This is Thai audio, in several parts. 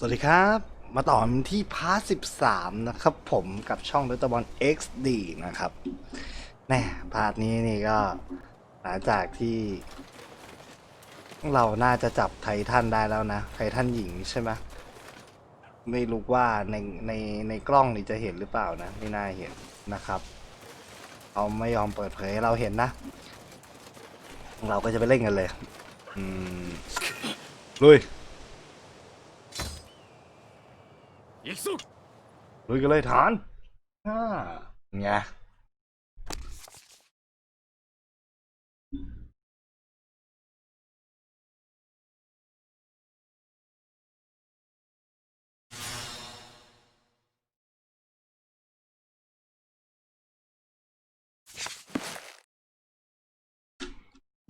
สวัสดีครับ มาต่อกันที่พาร์ท13นะครับผมกับช่องดตบอล XD นะครับแน่พาร์ทนี้นี่ก็หลังจากที่ เราน่าจะจับไททันได้แล้วนะ ไททันหญิงใช่ไหมไม่รู้ว่าในในในกล้องนี่จะเห็นหรือเปล่านะ ไม่น่าเห็นนะครับเขาไม่ยอมเปิดเผยเราเห็นนะ เราก็จะไปเล่นกันเลย อืมลุย 行くぞ ลุยกันเลยฐานอ่าไง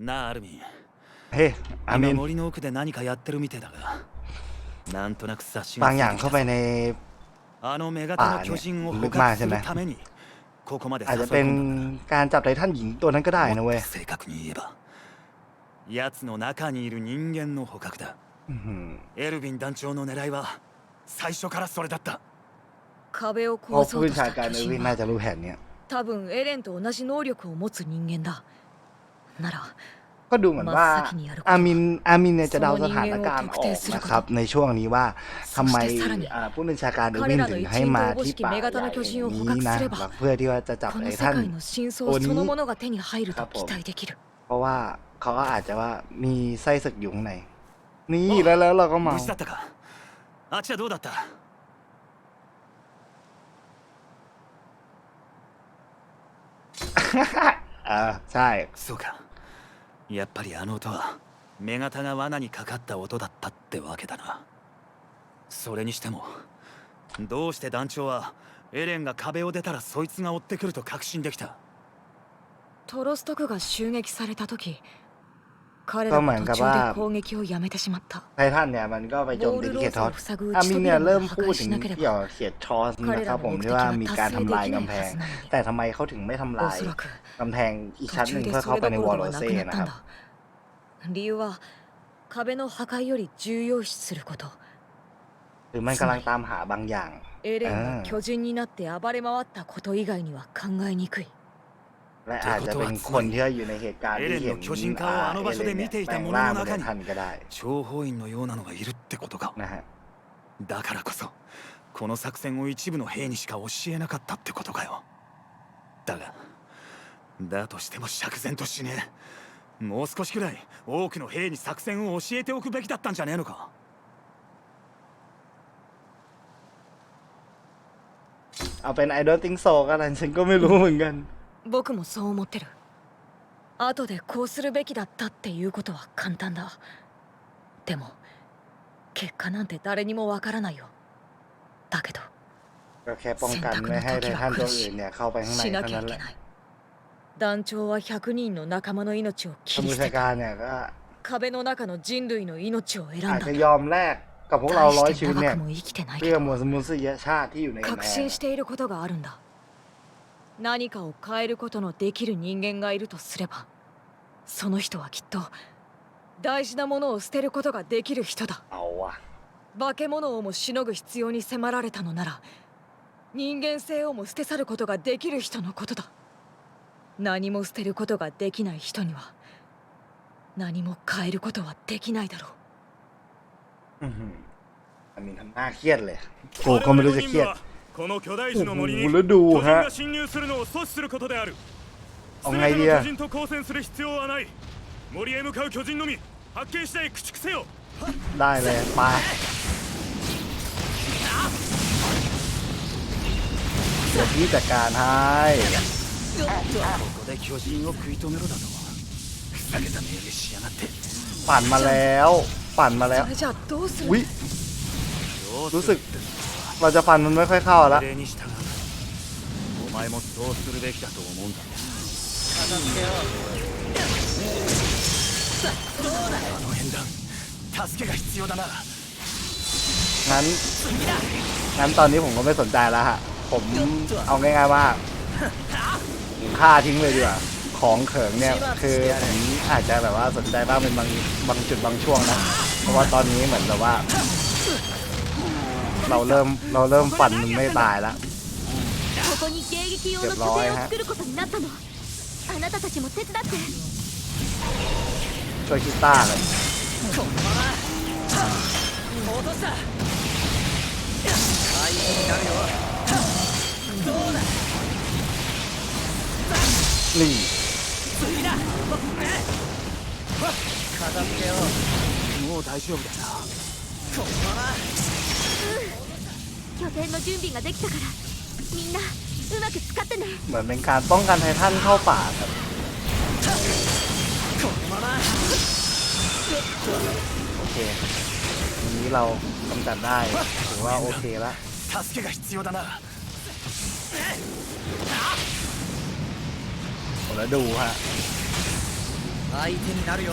なあアルミン เฮ้ยอามิ 今 น 森の奥で何かやってるみてえだが なんとなく察し บา が ง つ อย่าง いて เข้า き ไป た ใน あの女型の巨人を ป่าね捕獲するためにここまで อาจ 誘い จะเป็น 込んだ การจับไททันหญิงตัวนั้นก็ได้นะเว้ย もっと正確に言えば奴の中にいる人間の捕獲だ อื้อหือ エルヴィン団長の狙いは最初からそれだった壁を เพราะ 壊そ ผู้ う บัญ とし ชา た การ 巨 เออร์วิน 人 น่า は จะรู้แผนเนี้ย 多分エレンと同じ能力を持つ人間だなら ก็ดูเหมือนว่า 真っ先にやること อามินอามินเนี่ยจะเดาสถานการณ์ออกนะครับ ในช่วงนี้ว่าทำไม そしてさらに อ่าผู้บัญชาการเออร์วินถึงให้มาที่ป่าใหญ่อย่างนี้นะแล้วเพื่อที่ว่าจะจับ こ ไท の世 ทัน 界の真相そのものが手に入ると期待できる เพราะว่าเขาก็อาจจะว่ามีไส้ศึกอยู่ข้างใน นี่แล้วแล้วเราก็มา 無事だったかあっちはどうだった อ่าใช่ そうか やっぱりあの音は女型が罠にかかった音だったってわけだなそれにしてもどうして団長はエレンが壁を出たらそいつが追ってくると確信できたトロストクが襲撃された時彼らは途中で攻撃をやめてしまった ไททันเนี่ยมันก็ไปโจม ウォー ตี ル ที่ ロ เขตทอ ー ส スを塞ぐ อา 打ち มิน 扉 เนี่ย ま เริ่ で ม 破 พูด 壊 ถึ し ง なけれ เกี่ยว ば กับเขตทอสนะ 彼 ครั ら บผม の目 ที่ 的 ว่า は มี 達 การ 成 ทำ で ลาย きない กำแพ は ง ずなのに แต่ทำไมเขาถึงไม่ทำ お ลาย そらく กำแพงอีกชั้นหนึ่ง 途中 เพื่อ で เข้า そ ไป れ ใน ど ว こ อ ろ ล で โร はな เซ่ くなっ นะ た ค ん รับ だ理由は壁の破壊より重要視すること หรือมันกำลังตามหาบางอย่าง エレンあがあ巨人になって暴れ回ったこと以外には考えにくい และอาจจะเป็นคนที่อยู่ในเหตุการณ์ที่เห็น エレンの巨人化をあの場所で見ていた แปลง 者 ร่าง の เป็นไท 中に ทันก็ได้ 諜報員のようなのがいるってことか นะฮะ だからこそこの作戦を一部の兵にしか教えなかったってことかよだが だとしても釈然としねえもう少しくらい多くの兵に作戦を教えておくべきだったんじゃねえのか เอาเป็นไอดอลติงโซก็แล้วฉันก็ไม่รู้เหมือนกัน 僕もそう思ってる後でこうするべきだったっていうことは簡単だでも結果なんて誰にもわからないよだけど ก็แค่ป้องกันไม่ให้ไททันตัวอื่นเนี่ยเข้าไปข้างใน しな เท่า きゃ นั้ い นแห け ละ ない 団長は100人の仲間の命を ผู้ 切り บัญ 捨 ชา て การเนี่ยก็ 壁の中の人類の命を選ん อาจ だ จะยอมแลกกับพวกเราร้อย 大し ชี て วิตเนี่ย 長くも生きてない เพื่ け อ ど มวลมนุษยชาติที่อยู่ในกำ 確 แพง 信していることがあるんだ何かを変えることのできる人間がいるとすればその人はきっと大事なものを捨てることができる人だ เอาว่ะ 化け物をもしのぐ必要に迫られたのなら人間性をも捨て去ることができる人のことだ 何も捨てることができない人には何も変えることはできないだろう อื้อหืออันนี้ทำหน้าเครียดเลยโอ้ก็ไม่รู้จะเครียด この巨大樹の森に โอ้โหแล้วดู 巨人 ฮะ が侵入するのを阻止することである เอา 全 ไง て ดี の อะ 巨人と交戦する必要はない森へ向かう巨人のみ発見次第駆逐せよ ได้เลยไปเดี๋ยวพี่จัดการให้ ここで巨人を食い止めろだとふざけた命令しやがって ปั่นมาแล้ว ปั่นมาแล้ว それじゃあどうする อุ้ย どう รู้ す สึ る ก เราจะปั่นมันไม่ค่อยเข้าแล้ว 命令に従うお前もそうするべきだと思うんだあの変団助けが必要だな งั้น งั้นตอนนี้ผมก็ไม่สนใจแล้วฮะ ผมเอาง่ายๆว่าผม ฆ่าทิ้งเลยดีกว่า ของเขิงเนี่ยคือผมอาจจะแบบว่าสนใจบ้างเป็นบางบางจุดบางช่วงนะ เพราะว่าตอนนี้เหมือนแบบว่า เราเริ่มเราเริ่มฝันไม่ตายแล้วเรียบร้อยฮะช่วยคิดต้าเลย นี่ 次だ片付けようもう大丈夫だよなこのまま拠点の準備ができたからみんなうまく使ってね เหมือนเป็นการป้องกันไททันเข้าป่าครับ このまま โอเควันนี้เรากำจัดได้ถือว่าโอเคแล้ว 助けが必要だな แล้วดูฮะ 相手になるよ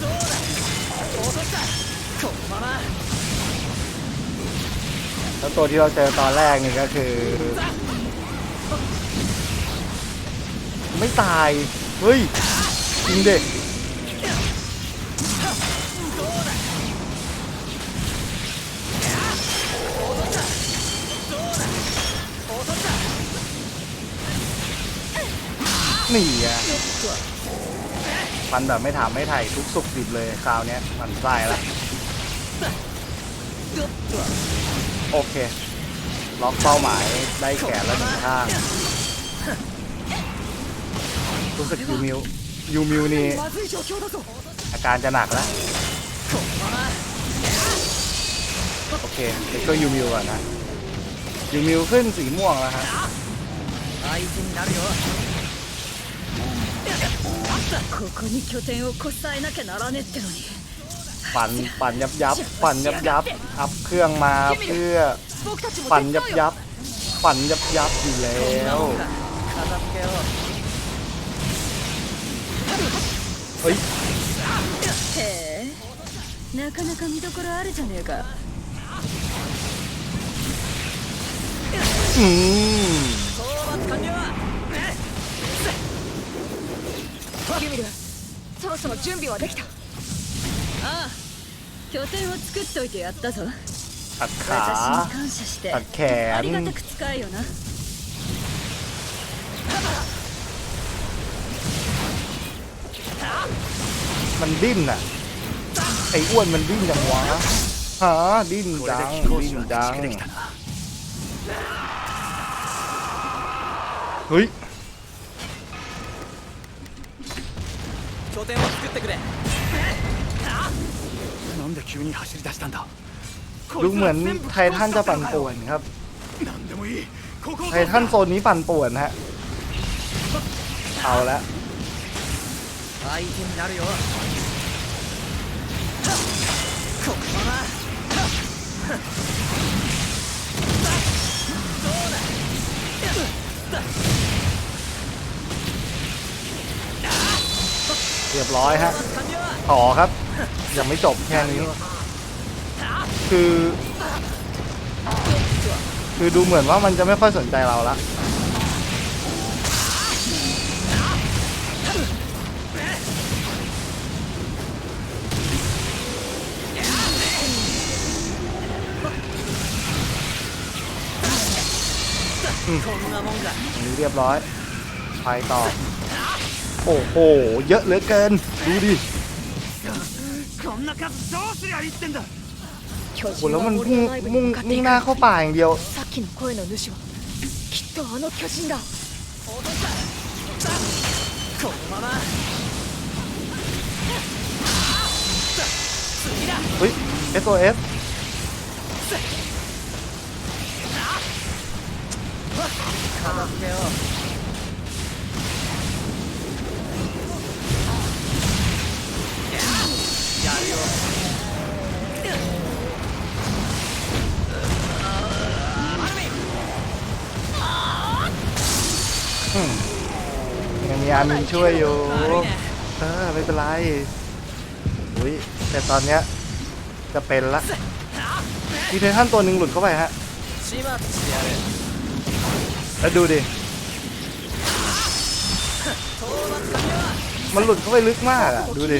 どうだ落としたこのまま แล้วตัวที่เราเจอตอนแรกนี่ก็คือ ไม่ตาย เฮ้ย จริงเด็ก หนีอะฟันแบบไม่ถามไม่ไถ่ทุกสุกดิบเลยคราวนี้มันไส้ละโอเค ล็อกเป้าหมายได้แขนแล้วหนึ่งข้างรู้สึกยูมิวยูมิวนี่อาการจะหนักแล้วโอเคเด็กก็ยูมิวก่อนนะยูมิวขึ้นสีม่วงแล้วฮะ ここに拠点をこさえなきゃならねえってのに ปั่นปั่นยับยับปั่นยับยับอัพเครื่องมาเพื่อ 僕たちも ปั่น 手 ยับ 伝うよ ยับปั่นยับยับอยู่แล้ こんな ว もんか片付けよう เฮ้ย へえなかなか見どころあるじゃねえか อืม 討伐完了 キミルそろそろ準備はできたああ拠点を作っといてやったぞ ตัดขา 私に感謝して ตัดแข あ น りがたく使えよな มันดิ้นอ่ะ ไอ้อ้วนมันดิ้นจังวะฮะดิ้น これ จั で ง 飛行 ดิ้ 士 น は จัง 駆逐できたな เฮ้ย 拠点を作ってくれなんで急に走り出したんだ ดูเหมือนไททันจะปั่นป่วนครับ 何でもいいここを ไททันโซนนี้ปั่นป่วนฮะ เอาละ 相手になるよこのまま เรียบร้อยฮะขอครับ ยังไม่จบแค่นี้ คือ คือดูเหมือนว่ามันจะไม่ค่อยสนใจเราละอืมนี้เรียบร้อย ไปต่อ โอ้โห เยอะเหลือเกิน ดูดิโอ้โหแล้วมันมุ่งมุ่งมุ่งหน้าเข้าป่าอย่างเดียวเฮ้ย SOS ยังมีอามินช่วยอยู่เออไม่เป็นไรอุ้ยแต่ตอนเนี้ยจะเป็นละมีเทท่านตัวหนึ่งหลุดเข้าไปฮะแล้วดูดิมันหลุดเข้าไปลึกมากอะดูดิ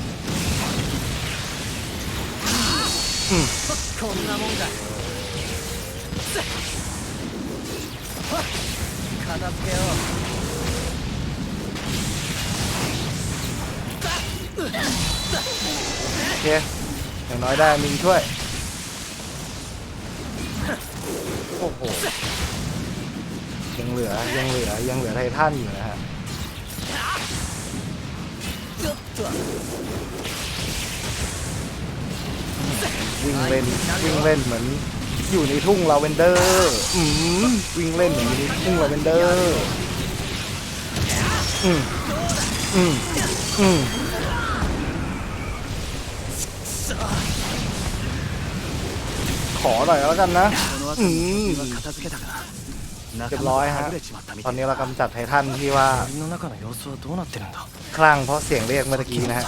こんなもんか片付けよโอเค อย่างน้อยได้มิงช่วย โอ้โห ยังเหลือ ยังเหลือ ยังเหลือไททันอยู่นะฮะ うよっと วิ่งเล่นวิ่งเล่นเหมือน อยู่ในทุ่งลาเวนเดอร์อืมวิ่งเล่นเหมือนอยู่ในทุ่งลาเวนเดอร์อืมอืมอืมขอหน่อยแล้วกันนะอืมเรียบร้อยฮะตอนนี้เรากำจัดไททันที่ว่าคลั่งเพราะเสียงเรียกเมื่อกี้นะฮะ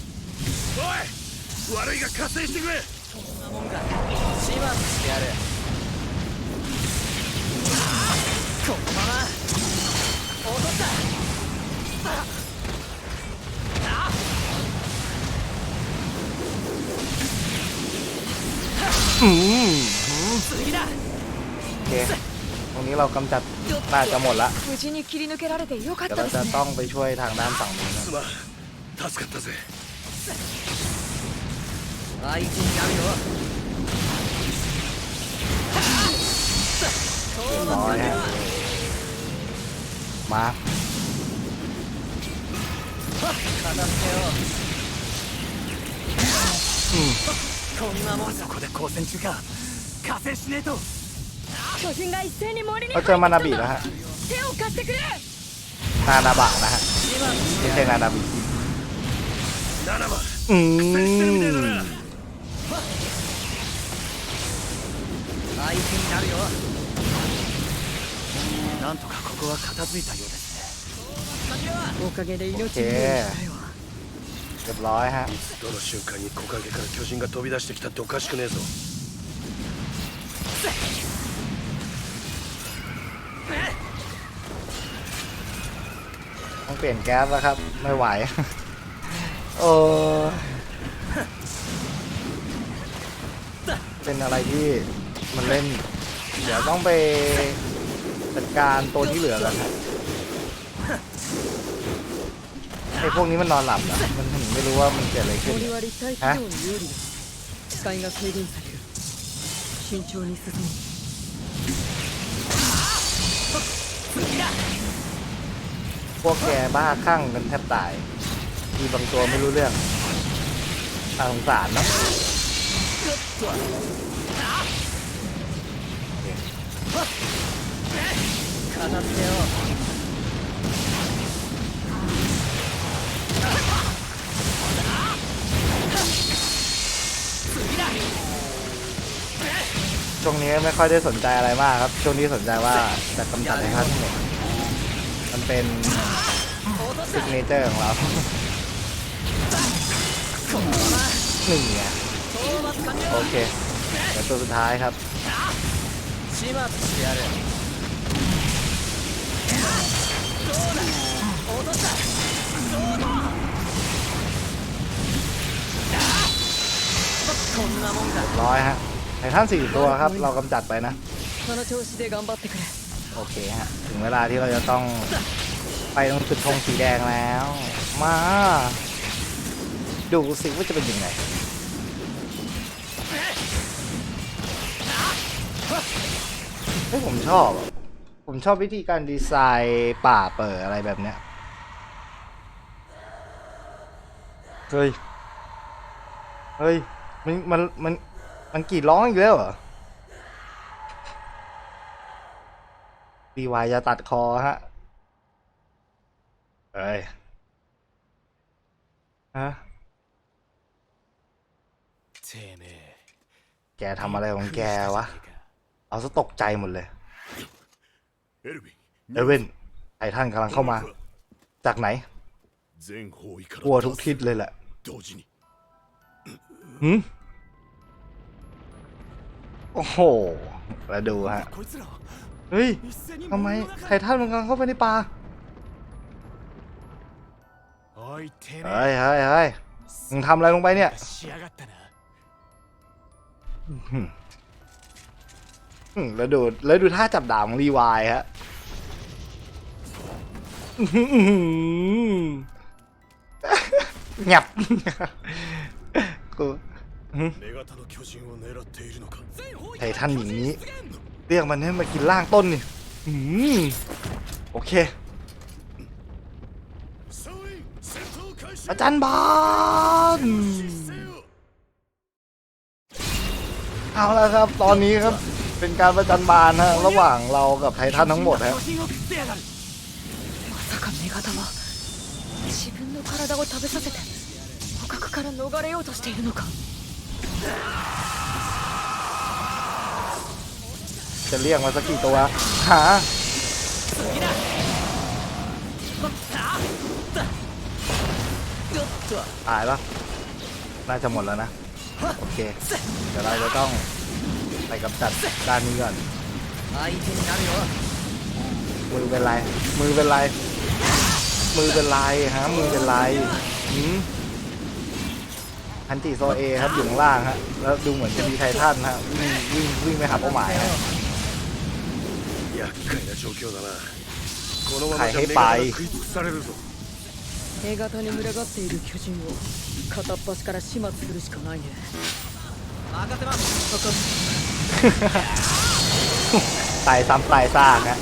おい悪いが加勢してくれもんか始末してやるこのまま落としたอืม 次だ โอเค ตรงนี้เรากำจัดน่าจะหมดละ 無事に切り抜けられてよかっ เดี๋ยว た เรา です จะ ね ต้องไปช่วยทางด้านฝั่งนู้นนะ すまん助かったぜ 相手になるよ เรียบร้อยฮะมา 片付けよ อืม こんなもんそこで交戦中か加勢しねえと巨人が一斉に森に เราเจอมานาบิแล้วฮะ 手を貸してくれ นานาบะนะฮะ 始末 ไม่ใช่นานาบิ 7番 อื 苦戦してるみたいだ ม な 相手になるよなんとかここは片付いたようですねおかげで命に โอเค เรียบร้อยฮะ どの瞬間に木陰から巨人が飛び出してきたっておかしくねえぞ ต้องเปลี่ยนแก๊สแล้วครับ ไม่ไหว เอ เป็นอะไรที่มันเล่น เดี๋ยวต้องไปจัดการตัวที่เหลือกันฮะไอ้พวกนี้มันนอนหลับเหรอมันถึงไม่รู้ว่ามันเกิดอะไรขึ้น 森は立体機能に有利だ視界が制限される慎重に進む พวกแกบ้าคลั่งกันแทบตาย มีบางตัวไม่รู้เรื่องน่าสงสารเนาะ 片付けよ ช่วงนี้ไม่ค่อยได้สนใจอะไรมากครับ ช่วงนี้สนใจว่าจะกำจัดไททันทั้งหมดมันเป็นซิกเนเจอร์ของเราหนึ่งไง โอเคเดี๋ยวตัวสุดท้ายครับร้อยฮะไททันสี่ตัวครับ เรากำจัดไปนะ โอเคฮะ ถึงเวลาที่เราจะต้องไปตรงจุดธงสีแดงแล้ว มา ดูสิว่าจะเป็นยังไง เฮ้ยผมชอบอะผมชอบวิธีการดีไซน์ป่าเปิดอะไรแบบเนี้ย เฮ้ย เฮ้ย มัน มัน มัน มันกรีดร้องอีกแล้วเหรอดีวายจะตัดคอฮะ เฮ้ย ฮะ てめえ แกทำอะไรของแกวะ เอาซะตกใจหมดเลย เอเวนไอท่านกำลังเข้ามา จากไหนกลัวทุกทิศเลยแหละหืมโอ้โหมาดูฮะ เฮ้ยทำไมไททันมันกำลังเข้าไปในป่าเฮ้ยเฮ้ยเฮ้ยมึงทำอะไรลงไปเนี่ย แล้วดูแล้วดูท่าจับดาบของรีวายฮะหยับกูไททันอย่างนี้ เรียกมันให้มากินล่างต้นนี่โอเค อาจารย์บอลเอาละครับ ตอนนี้ครับ เป็นการประจันบานฮะ ระหว่างเรากับไททันทั้งหมดฮะ 巨人を食ってやがるまさか女型は自分の体を食べさせて捕獲から逃れようとしているのか จะเรียกมาสักกี่ตัว หา ตายปะน่าจะหมดแล้วนะ โอเค เดี๋ยวเราจะต้อง ไปกำจัดด้านนี้ก่อน 相手になるよ มือเป็นไร มือเป็นไร มือเป็นไรฮะ มือเป็นไรหืมฮันจิโซเอครับอยู่ข้างล่างฮะ แล้วดูเหมือนจะมีไททันฮะ วิ่งวิ่งวิ่งไปหาเป้าหมายฮะ 厄介な状況だなこのまはいまじゃ女ヘイパイ型が食い尽くされるぞ手形に群がっている巨人を片っ端から始末するしかないね任せます ตายซ้ำตายซากฮะ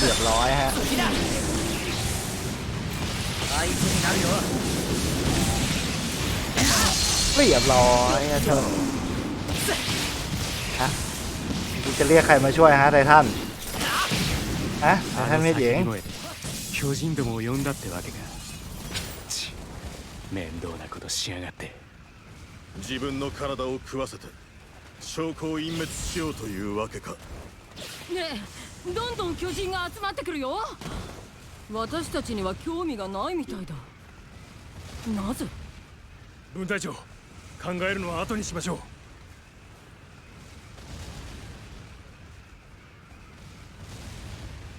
เรียบร้อยฮะ 相手になるよ เรียบร้อยฮะเธอฮะคุณจะเรียกใครมาช่วยฮะไททันฮะไททันไม่หญิง 叫び声で巨人どもを呼んだってわけかち面倒なことしやがって 自分の体を食わせて証拠を隠滅しようというわけか。ねえどんどん巨人が集まってくるよ。私たちには興味がないみたいだ。なぜ？分隊長考えるのは後にしましょ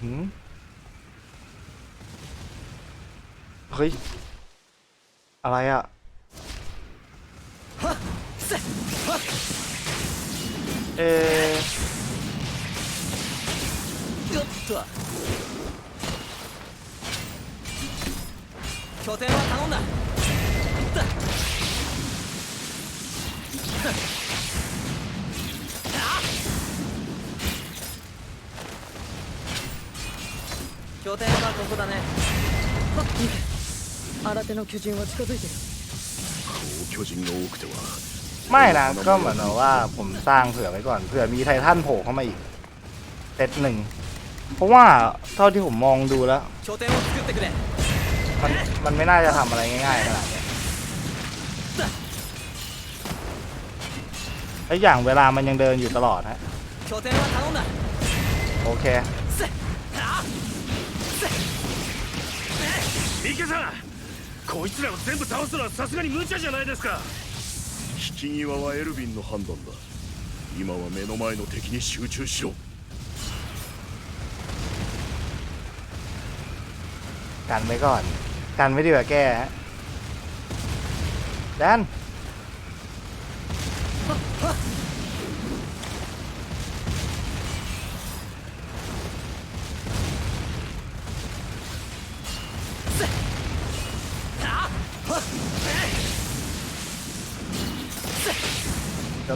うん？はい。あらや。えー、よっと拠点は頼んだだ。拠点はここだね。新手の巨人は近づいてる。 巨人が多くては ไม่นะ ก็เหมือนกับว่าผมสร้างเผื่อไว้ก่อน เผื่อมีไททันโผล่เข้ามาอีกเซตหนึ่ง เพราะว่าเท่าที่ผมมองดูแล้ว 拠点を作ってくれ มันมันไม่น่าจะทำอะไรง่ายๆขนาดเนี้ยและอย่างเวลามันยังเดินอยู่ตลอดฮะ 拠点は頼んだ โอเค 池さん こいつらを全部倒すのはさすがに無茶じゃないですか引き際はエルヴィンの判断だ今は目の前の敵に集中しろ กันไว้ก่อน กันไม่ดีกว่าแก้ฮะแดน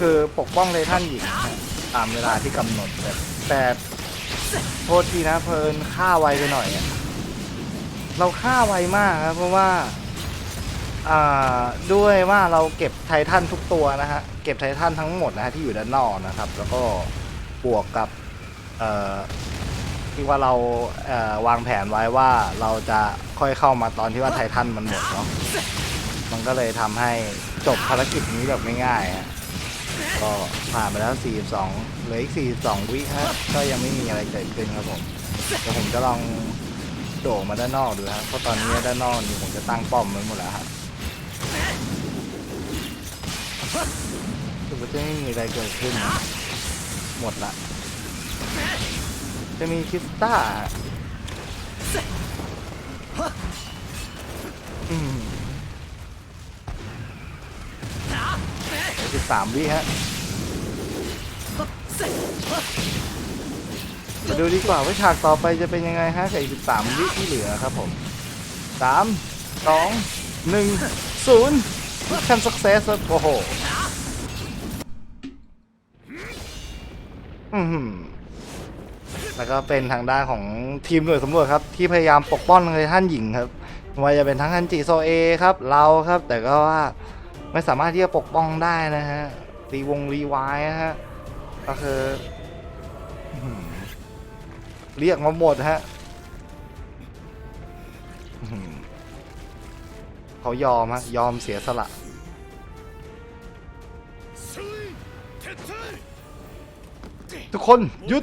คือปกป้องไททันหญิงนะตามเวลาที่กำหนดแต่แต่โทษทีนะเพลินฆ่าไวไปหน่อยอะเราฆ่าไวมากครับเพราะว่าอ่าด้วยว่าเราเก็บไททันทุกตัวนะฮะเก็บไททันทั้งหมดนะฮะที่อยู่ด้านนอกนะครับ แล้วก็บวกกับเอ่อที่ว่าเราเอ่อวางแผนไว้ว่าเราจะค่อยเข้ามาตอนที่ว่าไททันมันหมดเนาะมันก็เลยทำให้ จบภารกิจนี้แบบง่ายๆฮะก็ผ่านไปแล้ว 42 เหลืออีก 42 วิฮะก็ยังไม่มีอะไรเกิดขึ้นครับผมเดี๋ยวผมจะลองโด่งมาด้านนอกดูครับเพราะตอนนี้ด้านนอกนี่ผมจะตั้งป้อมไว้หมดแล้วครับถือว่าจะไม่มีอะไรเกิดขึ้น หมดละ จะมีคิสต้าอืม สิบสามวิฮะมาดูดีกว่าว่าฉากต่อไปจะเป็นยังไงฮะกับอีก13วิที่เหลือครับผม3 2 1 0แคมสักเซสโอ้โหแล้วก็เป็นทางด้านของทีมหน่วยสำรวจครับ ที่พยายามปกป้องเลยท่านหญิงครับว่าจะเป็นทั้งฮันจิโซเอครับ เราครับ แต่ก็ว่า ไม่สามารถที่จะปกป้องได้นะฮะตีวงรีไวาฮะก็คือเรียกมาหมดฮะเขายอมฮะยอมเสียสละทุกคนหยุด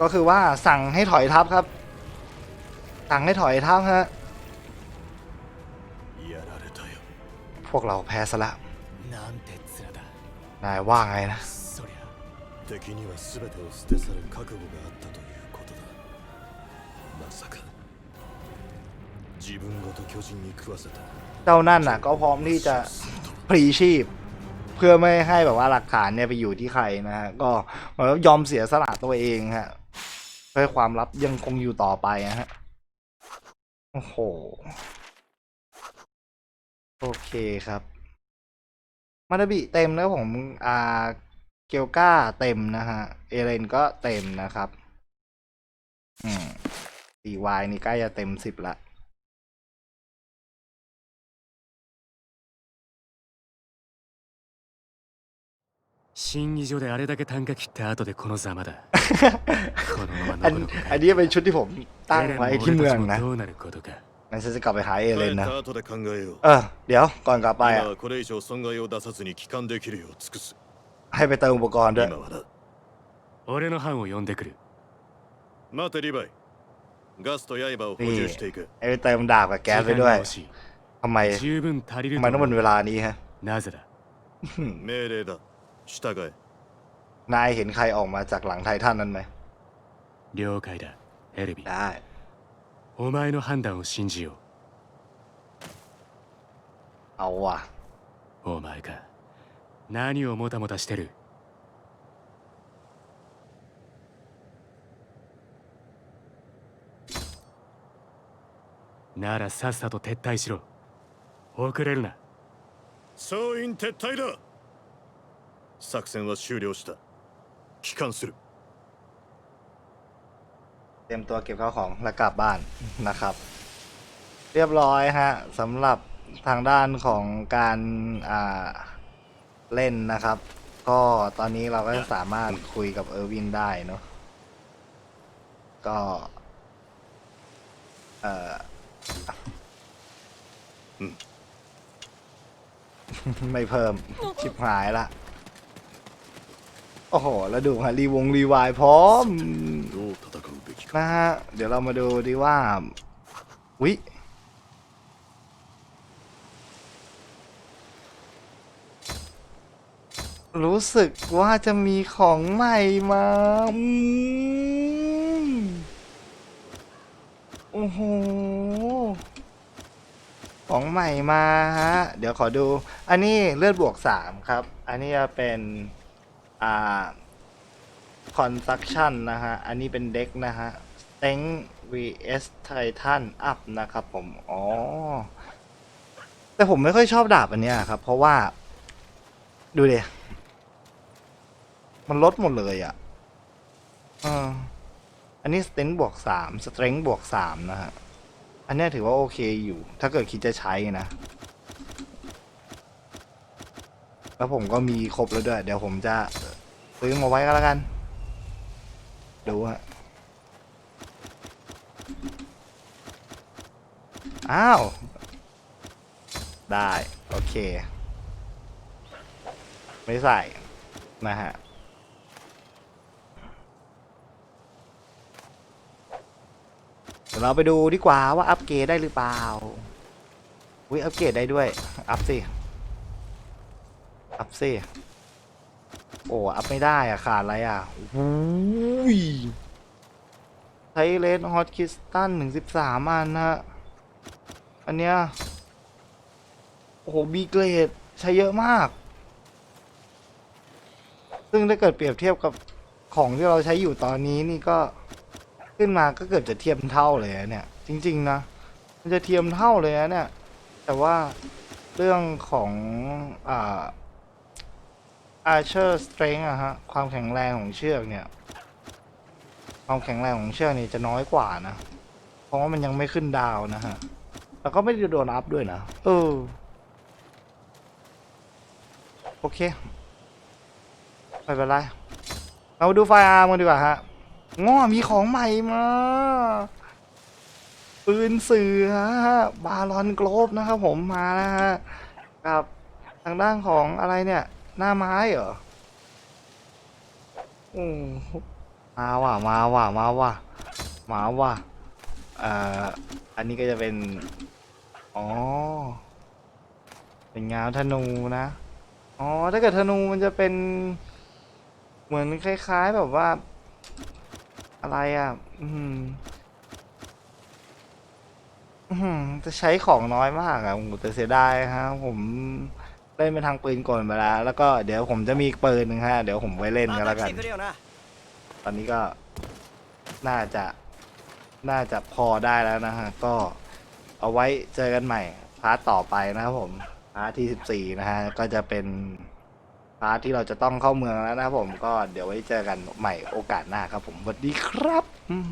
ก็คือว่าสั่งให้ถอยทัพครับ สั่งให้ถอยทัพฮะ やられたよ พวกเราแพ้ซะละ なんて面だ นายว่าไงนะ そりゃ敵には全てを捨て去る覚悟があったということだまさか自分ごと巨人に食わせた เจ้านั่นน่ะ ก็พร้อมที่จะพลีชีพ เพื่อไม่ให้แบบว่าหลักฐานเนี่ยไปอยู่ที่ใครนะฮะ ก็เหมือนว่ายอมเสียสละตัวเองฮะ เพื่อให้ความลับยังคงอยู่ต่อไปนะฮะ โอ้โห โอเคครับ มาดาบิเต็มแล้วผมอ่าเกลก้าเต็มนะฮะ เอเลนก็เต็มนะครับ อืมดีวายนี่ใกล้จะเต็มสิบละ 審議所であれだけ短歌切った後でこのざまだこのまま อัน 残るのか อันนี้เป็นชุดที่ผมตั้ง エレンも ไว้ 俺 ที่เมือง たちも นะ どうなることか งั้นฉันจะกลับไปหาเอเล 帰 น っ นะ た後で考えよう เออ เดี๋ยวก่อนกลับไป 今 อ่ะ はこれ以上損害を出さずに帰還できるよう尽くす ให้ไปเติมอุปกรณ์ด้วย 今はな俺の班を呼んでくる待てリヴァイガスと刃を補充していく ให้ไปเติมดาบกับแก๊ส 時 ไป 間 ด้วย が欲しい ทำไม 十分足りる ทำ と ไมต้องเป็น 思 เว う ลานี้ฮะ なぜだ命令だ 従え นายเห็นใครออกมาจากหลังไททันนั้นไหม 了解だエルビ ได้ お前の判断を信じよ เอาว่ะ うお前か何をもたもたしてるならさっさと撤退しろ遅れるな総員撤退だ 作戦は終了した帰還する เตรียมตัวเก็บข้าวของแล้วกลับบ้านนะครับ เรียบร้อยฮะสำหรับทางด้านของการอ่าเล่นนะครับ ก็ตอนนี้เราก็สามารถคุยกับเออร์วินได้เนาะก็เอ่ออืม ไม่เพิ่ม ชิบหายละ โ โอ้โห แล้วดูฮะรีวงรีวายพร้อมนะฮะ เดี๋ยวเรามาดูดีว่าวิรู้สึกว่าจะมีของใหม่มาโอ้โห ของใหม่มาฮะ เดี๋ยวขอดู อันนี้เลือดบวกสามครับ อันนี้จะเป็น อ่า construction นะฮะ อันนี้เป็นเด็กนะฮะ s t e n vs titan up นะครับผม อ๋อ แต่ผมไม่ค่อยชอบดาบอันเนี้ยครับ เพราะว่า ดูเดีมันลดหมดเลยอะ่ะอันนี้ strength บวกสาม strength บวกสามนะฮะ อันนี้ถือว่าโอเคอยู่ ถ้าเกิดคิดจะใช้นะ แล้วผมก็มีครบแล้วด้วย เดี๋ยวผมจะซื้อมาไว้ก็แล้วกัน ดูฮะอ้าว ได้ โอเค ไม่ใส่ นะฮะเดี๋ยวเราไปดูดีกว่าว่าอัปเกรดได้หรือเปล่า อุ้ยอัปเกรดได้ด้วย อัพสิ อัพสิโอ้อัพไม่ได้อะขาดอะไรอะหูยใช้เลนฮอตคิสตันถึงสิบสามอันนะฮะอันเนี้ย โอ้โหบีเกรด ใช้เยอะมาก ซึ่งถ้าเกิดเปรียบเทียบกับของที่เราใช้อยู่ตอนนี้นี่ก็ขึ้นมาก็เกือบจะเทียมเท่าเลยอะเนี่ย จริง ๆ นะ มันจะเทียมเท่าเลยนะเนี่ย แต่ว่าเรื่องของอ่า Archer Strength อะฮะ ความแข็งแรงของเชือกเนี่ย ความแข็งแรงของเชือกนี่จะน้อยกว่านะ เพราะว่ามันยังไม่ขึ้นดาวนะฮะ แล้วก็ไม่ได้โดนอัพด้วยนะ เออ โอเคไม่เป็นไรเราดูไฟอาร์มกันดีกว่าฮะง้อมีของใหม่มาปืนเสือบาลอนโกลบนะครับผมมานะฮะกับทางด้านของอะไรเนี่ย หน้าไม้เหรออ้มาว่ะมาว่ะมาว่ะมาว่ะเอ่ออันนี้ก็จะเป็น อ๋อ เป็นงาวธนูนะ อ๋อ ถ้าเกิดธนูมันจะเป็น เหมือนคล้ายๆแบบว่า อะไรอะ อืมจะใช้ของน้อยมากอะผมแต่เสียดายฮะผม เล่นไปทางปืนกลไปแล้วแล้วก็เดี๋ยวผมจะมีอีกปืนหนึ่งฮะเดี๋ยวผมไว้เล่นกันแล้วกัน ตอนนี้ก็น่าจะน่าจะพอได้แล้วนะฮะ ก็เอาไว้เจอกันใหม่พาร์ทต่อไปนะครับผมพาร์ทที่สิบสี่นะฮะ ก็จะเป็นพาร์ทที่เราจะต้องเข้าเมืองแล้วนะครับผมก็เดี๋ยวไว้เจอกันใหม่โอกาสหน้าครับผมสวัสดีครับอืม